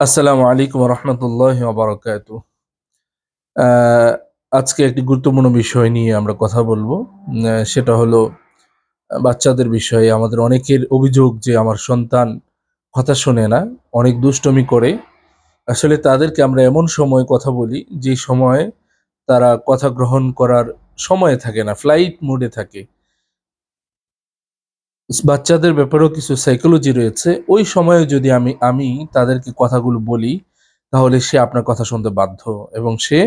আসসালামু আলাইকুম রহমতুল্লাহ বারকাত। আজকে একটি গুরুত্বপূর্ণ বিষয় নিয়ে আমরা কথা বলব। সেটা হলো, বাচ্চাদের বিষয়ে আমাদের অনেকের অভিযোগ যে আমার সন্তান কথা শোনে না, অনেক দুষ্টমি করে। আসলে তাদেরকে আমরা এমন সময় কথা বলি, যে সময়ে তারা কথা গ্রহণ করার সময় থাকে না ফ্লাইট মোডে থাকে। বাচ্চাদের ব্যাপারেও কিছু সাইকোলজি রয়েছে। ওই সময়ে যদি আমি আমি তাদেরকে কথাগুলো বলি, তাহলে সে আপনার কথা শুনতে বাধ্য এবং সে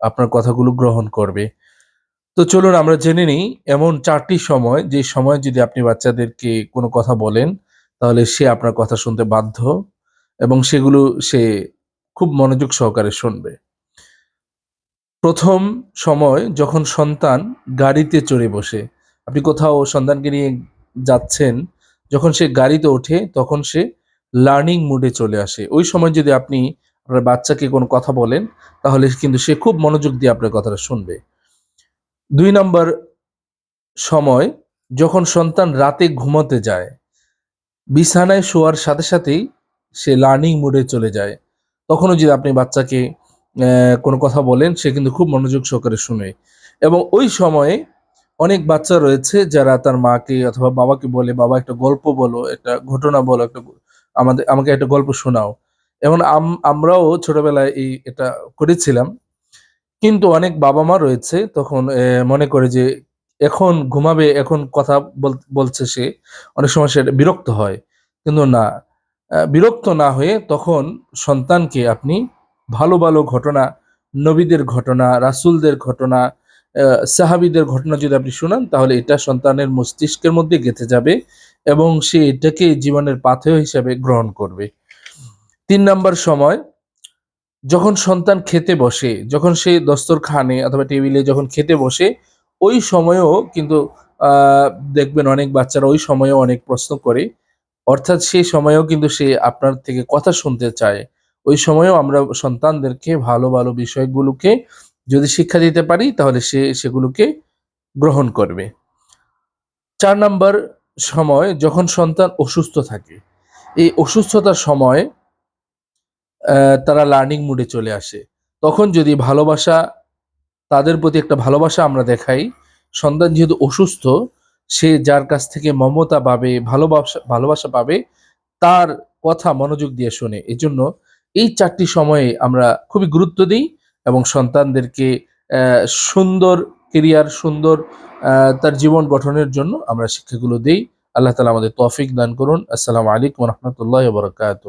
আপনার কথাগুলো গ্রহণ করবে। তো চলুন আমরা জেনে নিই, এমন চারটি সময়, যে সময় যদি আপনি বাচ্চাদেরকে কোনো কথা বলেন, তাহলে সে আপনার কথা শুনতে বাধ্য এবং সেগুলো সে খুব মনোযোগ সহকারে শুনবে। প্রথম সময়, যখন সন্তান গাড়িতে চড়ে বসে, আপনি কোথাও সন্তানকে নিয়ে যাচ্ছেন, যখন সে গাড়িতে ওঠে, তখন সে লার্নিং মুডে চলে আসে। ওই সময় যদি আপনি আপনার বাচ্চাকে কোনো কথা বলেন, তাহলে কিন্তু সে খুব মনোযোগ দিয়ে আপনার কথাটা শুনবে। দুই নম্বর সময়, যখন সন্তান রাতে ঘুমাতে যায়, বিছানায় শোয়ার সাথে সাথেই সে লার্নিং মুডে চলে যায়। তখনও যদি আপনি বাচ্চাকে কোনো কথা বলেন, সে কিন্তু খুব মনোযোগ সহকারে শুনে। এবং ওই সময়ে অনেক বাচ্চা রয়েছে যারা তার মাকে অথবা বাবাকে বলে, বাবা, একটা গল্প বলো, একটা ঘটনা বলো, একটা আমাদের, আমাকে একটা গল্প শোনাও। এবং আম- আমরাও ছোটবেলায় এই, এটা করেছিলাম। কিন্তু অনেক বাবা মা রয়েছে তখন মনে করে যে এখন ঘুমাবে, এখন কথা বল- বলছে সে, অনেক সময় সে বিরক্ত হয়। কিন্তু না বিরক্ত না হয়ে তখন সন্তানকে আপনি ভালো ভালো ঘটনা, নবীদের ঘটনা, রাসূলদের ঘটনা সাহাবীদের ঘটনা যদি আপনি শুনান, তাহলে এটা সন্তানের মস্তিষ্কের মধ্যে গেঁথে যাবে এবং সে এটাকে জীবনের পাথেয় হিসাবে গ্রহণ করবে। তিন নাম্বার সময়, যখন সন্তান খেতে বসে, যখন সে দস্তরখানে অথবা টেবিলে যখন খেতে বসে, ওই সময়েও কিন্তু দেখবেন অনেক বাচ্চারা ওই সময়েও অনেক প্রশ্ন করে। অর্থাৎ সেই সময়েও কিন্তু সে আপনার থেকে কথা শুনতে চায়। ওই সময়েও আমরা সন্তানদেরকে ভালো ভালো বিষয়গুলোকে যদি শিক্ষা দিতে পারি, তাহলে সে সেগুলোকে গ্রহণ করবে। চার নাম্বার সময়, যখন সন্তান অসুস্থ থাকে। এই অসুস্থতার সময় তারা লার্নিং মুডে চলে আসে। তখন যদি ভালোবাসা, তাদের প্রতি একটা ভালোবাসা আমরা দেখাই, সন্তান যেহেতু অসুস্থ, সে যার কাছ থেকে মমতা পাবে, ভালোবাসা ভালোবাসা পাবে, তার কথা মনোযোগ দিয়ে শোনে। এজন্য এই চারটি সময়ে আমরা খুবই গুরুত্ব দিই। এবং সন্তানদেরকে সুন্দর কেরিয়ার সুন্দর তার জীবন গঠনের জন্য আমরা শিক্ষাগুলো দিই। আল্লাহ তালা আমাদের তফিক দান করুন। আসসালামু আলাইকুম রহমতুল্লাহ বরকাত